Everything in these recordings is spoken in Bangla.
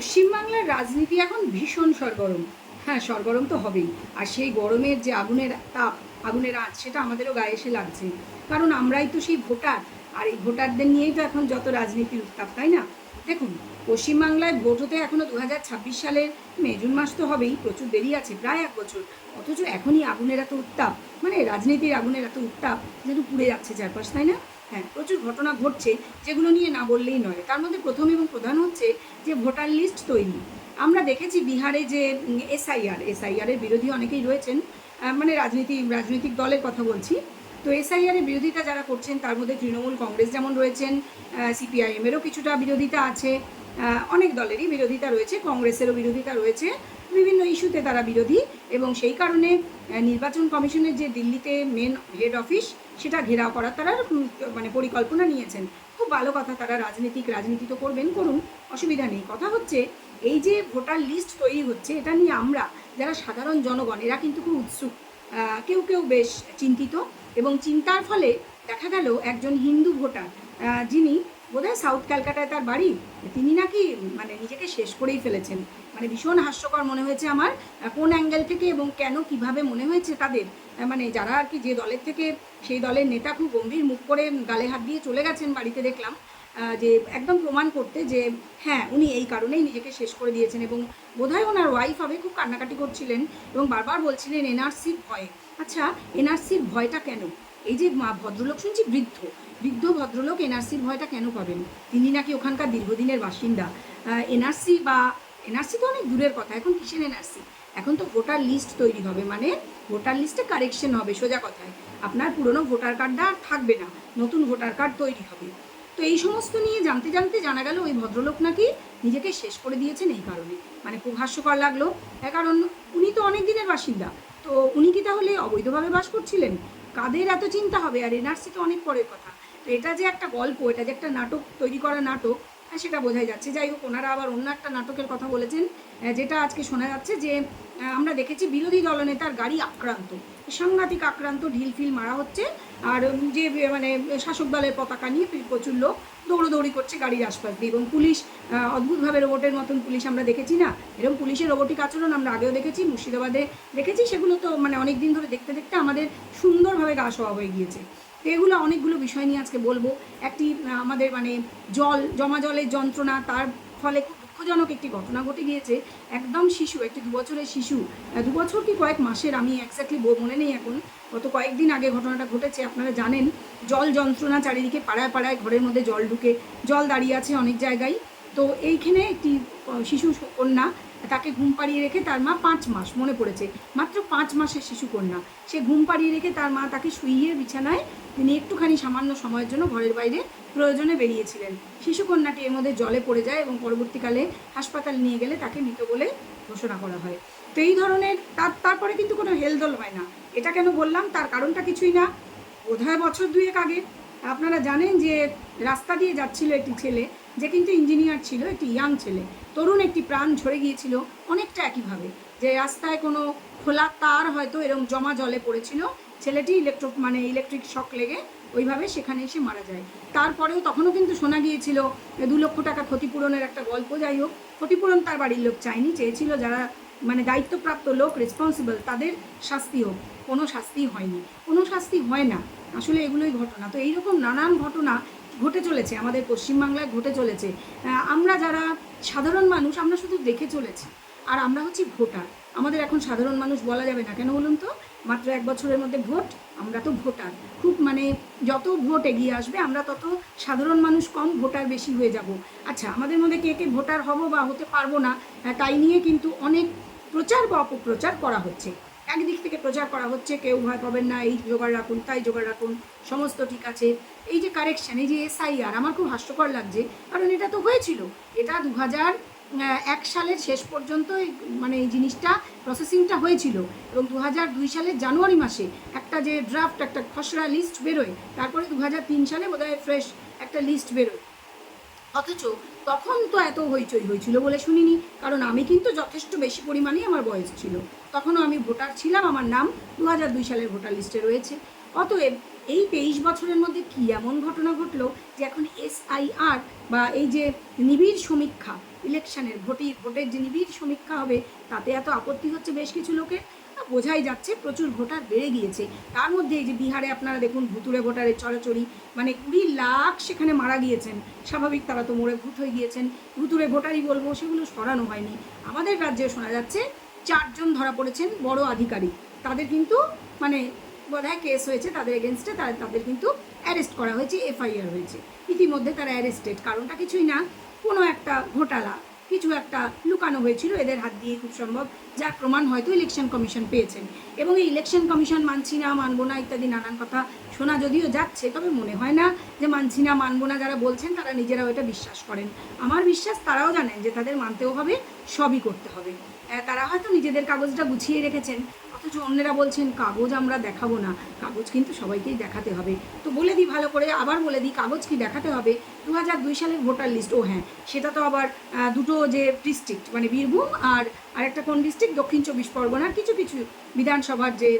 পশ্চিমবাংলার রাজনীতি এখন ভীষণ সরগরম। হ্যাঁ সরগরম তো হবেই। আর সেই গরমের যে আগুনের তাপ, আগুনের আঁচ, সেটা আমাদেরও গায়ে এসে লাগছে। কারণ আমরাই তো সেই ভোটার, আর এই ভোটারদের নিয়েই তো এখন যত রাজনীতির উত্তাপ, তাই না? দেখুন, পশ্চিমবাংলায় ভোট হতে এখনও দু হাজার ছাব্বিশ সালের মে, জুন মাস তো হবেই, প্রচুর দেরি আছে, প্রায় এক বছর। অথচ এখনই আগুনের এত উত্তাপ মানে রাজনীতির আগুনের এত উত্তাপ, যেন পুড়ে যাচ্ছে চারপাশ, তাই না? হ্যাঁ প্রচুর ঘটনা ঘটছে যেগুলো নিয়ে না বললেই নয়। তার মধ্যে প্রথম এবং প্রধান হচ্ছে যে ভোটার লিস্ট তৈরি। আমরা দেখেছি বিহারে যে এসআইআর এসআইআরের বিরোধী অনেকেই রয়েছেন মানে রাজনীতি, রাজনৈতিক দলের কথা বলছি। তো এসআইআরের বিরোধিতা যারা করছেন, তার মধ্যে তৃণমূল কংগ্রেস যেমন রয়েছেন সিপিআইএমেরও কিছুটা বিরোধিতা আছে। অনেক দলেরই বিরোধিতা রয়েছে, কংগ্রেসেরও বিরোধিতা রয়েছে। বিভিন্ন ইস্যুতে তারা বিরোধী এবং সেই কারণে নির্বাচন কমিশনের যে দিল্লিতে মেন হেড অফিস সেটা ঘেরাও করার তারা মানে পরিকল্পনা নিয়েছেন। খুব ভালো কথা তারা রাজনীতিক রাজনীতি তো করবেন, করুন, অসুবিধা নেই। কথা হচ্ছে, এই যে ভোটার লিস্ট তৈরি হচ্ছে, এটা নিয়ে আমরা যারা সাধারণ জনগণ, এরা কিন্তু খুব উৎসুক। কেউ কেউ বেশ চিন্তিত এবং চিন্তার ফলে দেখা গেল একজন হিন্দু ভোটার যিনি বোধহয় সাউথ ক্যালকাটায় তার বাড়ি? তিনি নাকি মানে নিজেকে শেষ করেই ফেলেছেন। মানে ভীষণ হাস্যকর মনে হয়েছে আমার। কোন অ্যাঙ্গেল থেকে এবং কেন কীভাবে মনে হয়েছে তাদের? মানে যারা আর কি যে দলের থেকে, সেই দলের নেতা খুব গম্ভীর মুখ করে গালে হাত দিয়ে চলে গেছেন বাড়িতে দেখলাম যে একদম প্রমাণ করতে যে হ্যাঁ উনি এই কারণেই নিজেকে শেষ করে দিয়েছেন এবং বোধহয় ওনার ওয়াইফ হবে খুব কান্নাকাটি করছিলেন এবং বারবার বলছিলেন, এনআরসির ভয়ে। আচ্ছা এনআরসির ভয়টা কেন? এই যে মা ভদ্রলোক শুনছি বৃদ্ধ বৃদ্ধ ভদ্রলোক এনআরসির ভয়টা কেন পাবেন? তিনি নাকি ওখানকার দীর্ঘদিনের বাসিন্দা। এনআরসি বা এনআরসি তো অনেক দূরের কথা, এখন কিসের এনআরসি এখন তো ভোটার লিস্ট তৈরি হবে মানে ভোটার লিস্টে কারেকশন হবে, সোজা কথায়। আপনার পুরনো ভোটার কার্ডটা আর থাকবে না, নতুন ভোটার কার্ড তৈরি হবে। তো এই সমস্ত নিয়ে জানতে জানতে জানা গেল ওই ভদ্রলোক নাকি নিজেকে শেষ করে দিয়েছেন এই কারণে। মানে খুব হাস্যকর লাগল। কারণ উনি তো অনেক দিনের বাসিন্দা। তো উনি কি তাহলে অবৈধভাবে বাস করছিলেন? কাদের এত চিন্তা হবে? আর এনআরসি তো অনেক পরের কথা। তো এটা যে একটা গল্প এটা যে একটা নাটক তৈরি করা নাটক হ্যাঁ, সেটা বোঝাই যাচ্ছে। যাই হোক ওনারা আবার অন্য একটা নাটকের কথা বলেছেন যেটা আজকে শোনা যাচ্ছে যে আমরা দেখেছি বিরোধী দলনেতার গাড়ি আক্রান্ত। সাংঘাতিক আক্রান্ত ঢিলফিল মারা হচ্ছে। আর যে মানে শাসক দলের পতাকা নিয়ে প্রচুর লোক দৌড়োদৌড়ি করছে গাড়ির আশপাশ দিয়ে। এবং পুলিশ অদ্ভুতভাবে রোবটের মতন পুলিশ আমরা দেখেছি না। এরকম পুলিশের রোবটিক আচরণ আমরা আগেও দেখেছি, মুর্শিদাবাদে দেখেছি। সেগুলো তো মানে অনেক দিন ধরে দেখতে দেখতে আমাদের সুন্দরভাবে গা শোয়া হয়ে গিয়েছে। তো এগুলো অনেকগুলো বিষয় নিয়ে আজকে বলব। একটি আমাদের মানে জল, জমা জলের যন্ত্রণা, তার ফলে দুঃখজনক একটি ঘটনা ঘটে গিয়েছে। একদম শিশু, একটি দু বছরের শিশু। দু বছর কি কয়েক মাসের আমি এক্স্যাক্টলি মনে নেই এখন। গত কয়েকদিন আগে ঘটনাটা ঘটেছে, আপনারা জানেন। জল যন্ত্রণা চারিদিকে পাড়ায় পাড়ায় ঘরের মধ্যে জল ঢুকে জল দাঁড়িয়ে আছে অনেক জায়গায়। তো এইখানে একটি শিশু কন্যা, তাকে ঘুম পাড়িয়ে রেখে তার মা পাঁচ মাস, মনে পড়েছে, মাত্র পাঁচ মাসের শিশু কন্যা। সে ঘুম পাড়িয়ে রেখে তার মা তাকে শুইয়ে বিছানায় তিনি একটুখানি সামান্য সময়ের জন্য ঘরের বাইরে প্রয়োজনে বেরিয়েছিলেন। শিশু কন্যাটি এর মধ্যে জলে পড়ে যায় এবং পরবর্তীকালে হাসপাতাল নিয়ে গেলে তাকে মৃত বলে ঘোষণা করা হয়। তো এই ধরনের তার, তারপরে কিন্তু কোনো হেলদোল হয় না। এটা কেন বললাম? তার কারণটা কিছুই না। বোধহয় বছর দুয়েক আগে আপনারা জানেন যে রাস্তা দিয়ে যাচ্ছিল একটি ছেলে, যে কিন্তু ইঞ্জিনিয়ার ছিল, একটি ইয়াং ছেলে। তরুণ একটি প্রাণ ঝরে গিয়েছিল অনেকটা একইভাবে। যে রাস্তায় কোনো খোলা তার হয়তো এরকম জমা জলে পড়েছিল। ছেলেটি ইলেকট্রিক মানে ইলেকট্রিক শক লেগে ওইভাবে সেখানে এসে মারা যায়। তারপরেও তখনও কিন্তু শোনা গিয়েছিল দু লক্ষ টাকা ক্ষতিপূরণের একটা গল্প। যাই হোক, ক্ষতিপূরণ তার বাড়ির লোক চায়নি, চেয়েছিল যারা মানে দায়িত্বপ্রাপ্ত লোক রেসপন্সিবল তাদের শাস্তি হোক। কোনো শাস্তি হয়নি। কোনো শাস্তি হয় না। আসলে এগুলোই ঘটনা। তো এইরকম নানান ঘটনা ঘটে চলেছে। আমাদের পশ্চিমবাংলায় ঘটে চলেছে। আমরা যারা সাধারণ মানুষ, আমরা শুধু দেখে চলেছি। আর আমরা হচ্ছি ভোটার। আমাদের এখন সাধারণ মানুষ বলা যাবে না। কেন বলুন তো? মাত্র এক বছরের মধ্যে ভোট, আমরা তো ভোটার। খুব মানে যত ভোট এগিয়ে আসবে, আমরা তত সাধারণ মানুষ কম, ভোটার বেশি হয়ে যাব। আচ্ছা আমাদের মধ্যে কে কে ভোটার হব বা হতে পারব না তাই নিয়ে কিন্তু অনেক প্রচার বা অপপ্রচার করা হচ্ছে। একদিক থেকে প্রচার করা হচ্ছে, কেউ ভয় পাবেন না, এই জোগাড় রাখুন, তাই জোগাড় রাখুন, সমস্ত ঠিক আছে। এই যে কারেকশন এই যে এসআইআর আমার খুব হাস্যকর লাগছে, কারণ এটা তো হয়েছিল। এটা দু হাজার এক সালের শেষ পর্যন্ত মানে এই জিনিসটা প্রসেসিংটা হয়েছিল। এবং দু দুই সালের জানুয়ারি মাসে একটা যে ড্রাফট একটা খসড়া লিস্ট বেরোয়। তারপরে দু তিন সালে বোধহয় ফ্রেশ একটা লিস্ট বেরোয়। অথচ তখন তো এত হইচই হয়েছিল বলে শুনিনি। কারণ আমি কিন্তু যথেষ্ট বেশি পরিমাণেই আমার বয়স ছিল। তখনও আমি ভোটার ছিলাম, আমার নাম দু হাজার দুই সালের ভোটার লিস্টে রয়েছে। অতএব এই তেইশ বছরের মধ্যে কি এমন ঘটনা ঘটলো যে এখন এসআইআর বা এই যে নিবিড় সমীক্ষা, ইলেকশনের ভোটের ভোটের যে নিবিড় সমীক্ষা হবে, তাতে এত আপত্তি হচ্ছে বেশ কিছু লোকের? বোঝাই যাচ্ছে প্রচুর ভোটার বেড়ে গিয়েছে। তার মধ্যে এই যে বিহারে আপনারা দেখুন ভুতুরে ভোটারের চড়াচড়ি মানে কুড়ি লাখ সেখানে মারা গিয়েছেন। স্বাভাবিক তারা তো মরে ভূত হয়ে গিয়েছেন। ভুতুরে ভোটারই বলব, সেগুলো সরানো হয়নি। আমাদের রাজ্যে শোনা যাচ্ছে, চারজন ধরা পড়েছেন বড় আধিকারিক। তাদের কিন্তু মানে বোধহয় কেস হয়েছে, তাদের এগেনস্টে তাদের কিন্তু অ্যারেস্ট করা হয়েছে, এফআইআর হয়েছে। ইতিমধ্যে তারা অ্যারেস্টেড কারণটা কিছুই না। কোনো একটা ঘোটালা, কিছু একটা লুকানো হয়েছিল, এদের হাত দিয়ে খুব সম্ভব। যার প্রমাণ হয়তো ইলেকশন কমিশন পেয়েছেন। এবং এই ইলেকশন কমিশন মানছি না, মানবো না ইত্যাদি নানান কথা শোনা যদিও যাচ্ছে, তবে মনে হয় না যে মানছি না, মানবো না যারা বলছেন, তারা নিজেরাও এটা বিশ্বাস করেন। আমার বিশ্বাস, তারাও জানেন যে তাদের মানতেও হবে, সবই করতে হবে। তারা হয়তো নিজেদের কাগজটা গুছিয়ে রেখেছেন। অথচ অন্যেরা বলছেন, কাগজ আমরা দেখাবো না। কাগজ কিন্তু সবাইকেই দেখাতে হবে। তো বলে দিই ভালো করে, আবার বলে দিই, কাগজ কি দেখাতে হবে? দু হাজার দুই সালের ভোটার লিস্ট, ও হ্যাঁ সেটা তো আবার দুটো যে ডিস্ট্রিক্ট মানে বীরভূম আর আরেকটা কোন ডিস্ট্রিক্ট? দক্ষিণ চব্বিশ পরগনার কিছু কিছু বিধানসভার যে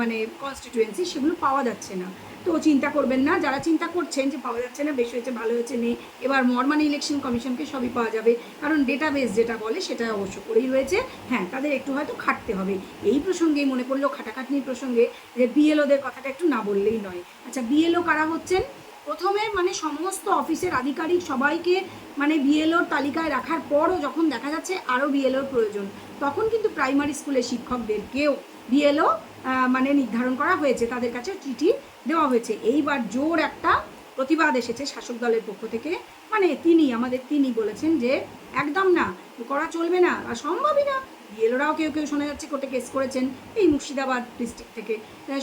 মানে কনস্টিটুয়েন্সি সেগুলো পাওয়া যাচ্ছে না। তো চিন্তা করবেন না। যারা চিন্তা করছেন যে পাওয়া যাচ্ছে না, বেশ হয়েছে, ভালো হয়েছে, নেই, এবার মর্মানি ইলেকশন কমিশনকে সবই পাওয়া যাবে। কারণ ডেটাবেস যেটা বলে, সেটা অবশ্য করেই রয়েছে। হ্যাঁ তাদের একটু হয়তো খাটতে হবে। এই প্রসঙ্গেই মনে পড়ল খাটাখাটনির প্রসঙ্গে যে বিএলওদের কথাটা একটু না বললেই নয়। আচ্ছা বিএলও কারা হচ্ছেন? প্রথমে মানে সমস্ত অফিসের আধিকারিক সবাইকে মানে বিএলওর তালিকায় রাখার পরও যখন দেখা যাচ্ছে আরও বিএলওর প্রয়োজন, তখন কিন্তু প্রাইমারি স্কুলের শিক্ষকদেরকেও বিএলও মানে নির্ধারণ করা হয়েছে। তাদের কাছে চিঠি দেওয়া হয়েছে। এইবার জোর একটা প্রতিবাদ এসেছে শাসক দলের পক্ষ থেকে। মানে তিনি, আমাদের তিনি বলেছেন যে, একদম না, করা চলবে না আর সম্ভবই না। বিএলওরাও কেউ কেউ শোনা যাচ্ছে, কোর্টে কেস করেছেন এই মুর্শিদাবাদ ডিস্ট্রিক্ট থেকে।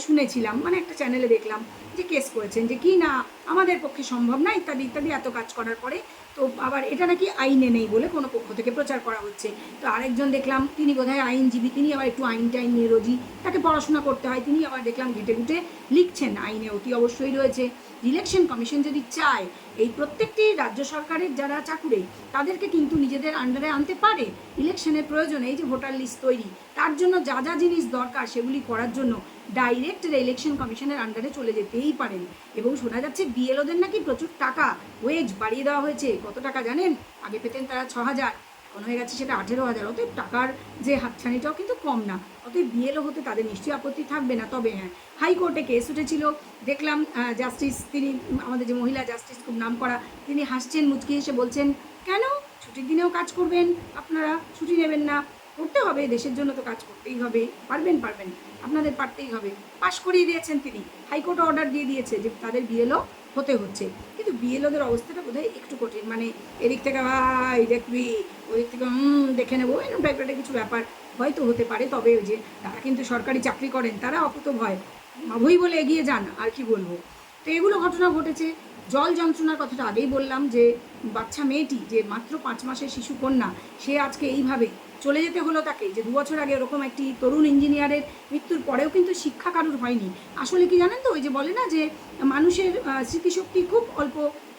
শুনেছিলাম মানে একটা চ্যানেলে দেখলাম যে কেস করেছেন যে, কি না, আমাদের পক্ষে সম্ভব না, ইত্যাদি ইত্যাদি, এত কাজ করার পরে তো আবার এটা নাকি আইনে নেই বলে কোনো পক্ষ থেকে প্রচার করা হচ্ছে। তো আরেকজন দেখলাম, তিনি বোধহয় আইনজীবী, তিনি আবার একটু আইন টাইন নিয়ে রোজি তাকে পড়াশোনা করতে হয়। তিনি আবার দেখলাম ঘেটে ঘুটে লিখছেন, আইনে অতি অবশ্যই রয়েছে। ইলেকশন কমিশন যদি চায়, এই প্রত্যেকটি রাজ্য সরকারের যারা চাকুরে, তাদেরকে কিন্তু নিজেদের আন্ডারে আনতে পারে। ইলেকশনের প্রয়োজনে এই যে ভোটার লিস্ট তৈরি, তার জন্য যা যা জিনিস দরকার সেগুলি করার জন্য ডাইরেক্ট ইলেকশন কমিশনের আন্ডারে চলে যেতেই পারেন। এবং শোনা যাচ্ছে বিএলওদের নাকি প্রচুর টাকা ওয়েজ বাড়িয়ে দেওয়া হয়েছে। কত টাকা জানেন? আগে পেতেন তারা ছ হাজার এখন হয়ে গেছে সেটা আঠেরো হাজার। অতএব টাকার যে হাতছানিটাও কিন্তু কম না। অতএব বিএলও হতে তাদের নিশ্চয়ই আপত্তি থাকবে না। তবে হ্যাঁ হাইকোর্টে কেস উঠেছিল। দেখলাম জাস্টিস তিনি, আমাদের যে মহিলা জাস্টিস খুব নাম করা, তিনি হাসছেন, মুচকি এসে বলছেন, কেন? ছুটির দিনেও কাজ করবেন। আপনারা ছুটি নেবেন না। করতে হবে, দেশের জন্য তো কাজ করতেই হবে। পারবেন পারবেন। আপনাদের পারতেই হবে। পাশ করিয়ে দিয়েছেন তিনি। হাইকোর্ট অর্ডার দিয়ে দিয়েছে যে তাদের বিএলও হতে হচ্ছে। কিন্তু বিএলওদের অবস্থাটা বোধহয় একটু কঠিন। মানে এদিক থেকে ভাই দেখবি। ওদিক থেকে, হুম, দেখে নেব। এরকম টাইপের কিছু ব্যাপার হয়তো হতে পারে। তবে ওই যে তারা কিন্তু সরকারি চাকরি করেন, তারা অকুত ভয় ভই বলে এগিয়ে যান, আর কি বলব। তো এগুলো ঘটনা ঘটেছে। জল যন্ত্রণার কথাটা আগেই বললাম যে, বাচ্চা মেয়েটি যে মাত্র পাঁচ মাসের শিশু কন্যা, সে আজকে এইভাবে চলে যেতে হলো তাকে। যে দু বছর আগে ওরকম একটি তরুণ ইঞ্জিনিয়ারের মৃত্যুর পরেও কিন্তু শিক্ষা কারুর হয়নি। আসলে কি জানেন তো, ওই যে বলে না যে মানুষের স্মৃতিশক্তি খুব অল্প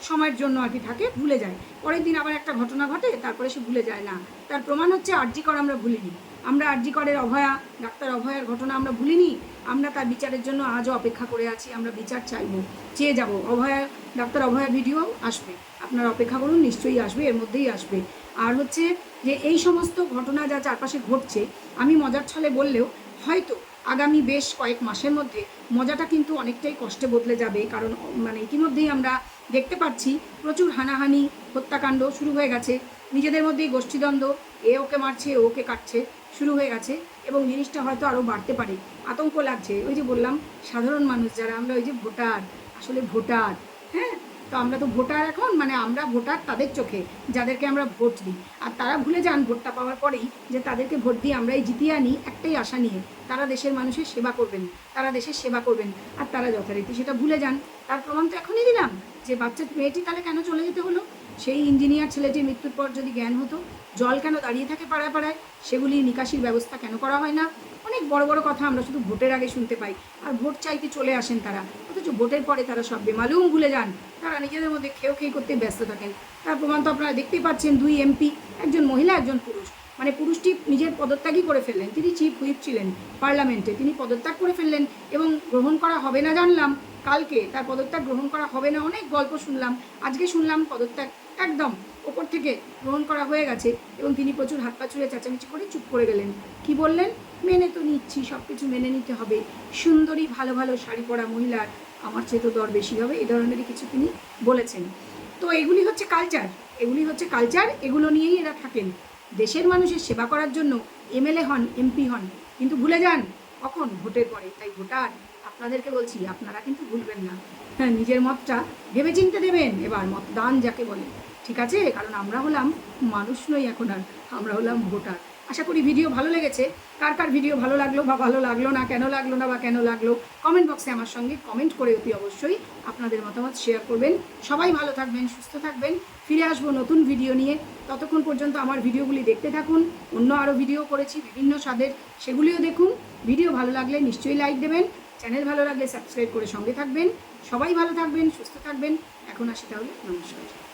সময়ের জন্য আর কি থাকে ভুলে যায়। পরের দিন আবার একটা ঘটনা ঘটে, তারপরে সে ভুলে যায় না। তার প্রমাণ হচ্ছে আরজি কর আমরা ভুলিনি। আমরা আরজি করের অভয়া, ডাক্তার অভয়ার ঘটনা আমরা ভুলিনি। আমরা তার বিচারের জন্য আজও অপেক্ষা করে আছি, আমরা বিচার চাইব, চেয়ে যাব। অভয়া, ডাক্তার অভয়া ভিডিও আসবে। আপনারা অপেক্ষা করুন, নিশ্চয়ই আসবে, এর মধ্যেই আসবে। আর হচ্ছে যে এই সমস্ত ঘটনা যা চারপাশে ঘটছে, আমি মজার ছলে বললেও হয়তো আগামী বেশ কয়েক মাসের মধ্যে মজাটা কিন্তু অনেকটাই কষ্টে বদলে যাবে। কারণ মানে ইতিমধ্যেই আমরা দেখতে পাচ্ছি প্রচুর হানাহানি, হত্যাকাণ্ড শুরু হয়ে গেছে। নিজেদের মধ্যেই গোষ্ঠীদ্বন্দ্ব, এ ওকে মারছে, ও ওকে কাটছে, শুরু হয়ে গেছে এবং জিনিসটা হয়তো আরও বাড়তে পারে। আতঙ্ক লাগছে। ওই যে বললাম, সাধারণ মানুষ যারা, আমরা ওই যে ভোটার, আসলে ভোটার হ্যাঁ? তো আমরা তো ভোটার এখন মানে আমরা ভোটার তাদের চোখে, যাদেরকে আমরা ভোট দিই। আর তারা ভুলে যান ভোটটা পাওয়ার পরেই যে তাদেরকে ভোট দিয়ে আমরাই জিতিয়ে আনি একটাই আশা নিয়ে। তারা দেশের মানুষের সেবা করবেন, তারা দেশের সেবা করবেন, আর তারা যথারীতি সেটা ভুলে যান। তার প্রমাণ তো এখনই দিলাম, যে বাচ্চা মেয়েটি তাহলে কেন চলে যেতে হলো? সেই ইঞ্জিনিয়ার ছেলেটির মৃত্যুর পর যদি জ্ঞান হতো, জল কেন দাঁড়িয়ে থাকে পাড়ায় পাড়ায়? সেগুলি নিকাশির ব্যবস্থা কেন করা হয় না? অনেক বড় বড় কথা আমরা শুধু ভোটের আগে শুনতে পাই। আর ভোট চাইতে চলে আসেন তারা। অথচ ভোটের পরে তারা সব বেমালুম ভুলে যান। তারা নিজেদের মধ্যে খেয়েও খেয়ে করতে ব্যস্ত থাকেন। তার প্রমাণ তো আপনারা দেখতেই পাচ্ছেন, দুই এমপি, একজন মহিলা, একজন পুরুষ। মানে পুরুষটি নিজের পদত্যাগই করে ফেললেন। তিনি চিফ হুইপ ছিলেন পার্লামেন্টে। তিনি পদত্যাগ করে ফেললেন এবং গ্রহণ করা হবে না জানলাম। কালকে তার পদত্যাগ গ্রহণ করা হবে না অনেক গল্প শুনলাম। আজকে শুনলাম পদত্যাগ একদম, ওপর থেকে গ্রহণ করা হয়ে গেছে এবং তিনি প্রচুর হাত পা ছুঁড়ে চেঁচামেচি করে চুপ করে গেলেন। কি বললেন? মেনে তো নিচ্ছি সব কিছু মেনে নিতে হবে। সুন্দরী, ভালো ভালো শাড়ি পরা মহিলার আমার চেয়ে তো দর বেশি হবে এই ধরনেরই কিছু তিনি বলেছেন। তো এগুলি হচ্ছে কালচার এগুলি হচ্ছে কালচার এগুলো নিয়েই এরা থাকেন। দেশের মানুষের সেবা করার জন্য এমএলএ হন, এমপি হন, কিন্তু ভুলে যান, কখন? ভোটের পরে। তাই ভোটার, আপনাদেরকে বলছি, আপনারা কিন্তু ভুলবেন না। হ্যাঁ নিজের মতটা ভেবেচিন্তে দেবেন, এবার মতদান যাকে বলে। ঠিক আছে? কারণ আমরা হলাম মানুষ নই এখন আর, আমরা হলাম ভোটার। আশা করি ভিডিও ভালো লেগেছে। কার কার ভিডিও ভালো লাগল বা ভালো লাগল না, কেন লাগল না বা কেন লাগল কমেন্ট বক্সে আমার সঙ্গে কমেন্ট করে অতি অবশ্যই আপনাদের মতামত শেয়ার করবেন। সবাই ভালো থাকবেন, সুস্থ থাকবেন। ফিরে আসব নতুন ভিডিও নিয়ে। ততক্ষণ পর্যন্ত আমার ভিডিওগুলি দেখতে থাকুন। অন্য আরও ভিডিও করেছি, বিভিন্ন স্বাদের। সেগুলিও দেখুন। ভিডিও ভালো লাগলে নিশ্চয়ই লাইক দেবেন। চ্যানেল ভালো লাগলে সাবস্ক্রাইব করে সঙ্গে থাকবেন। সবাই ভালো থাকবেন, সুস্থ থাকবেন। এখন আসি তাহলে, নমস্কার।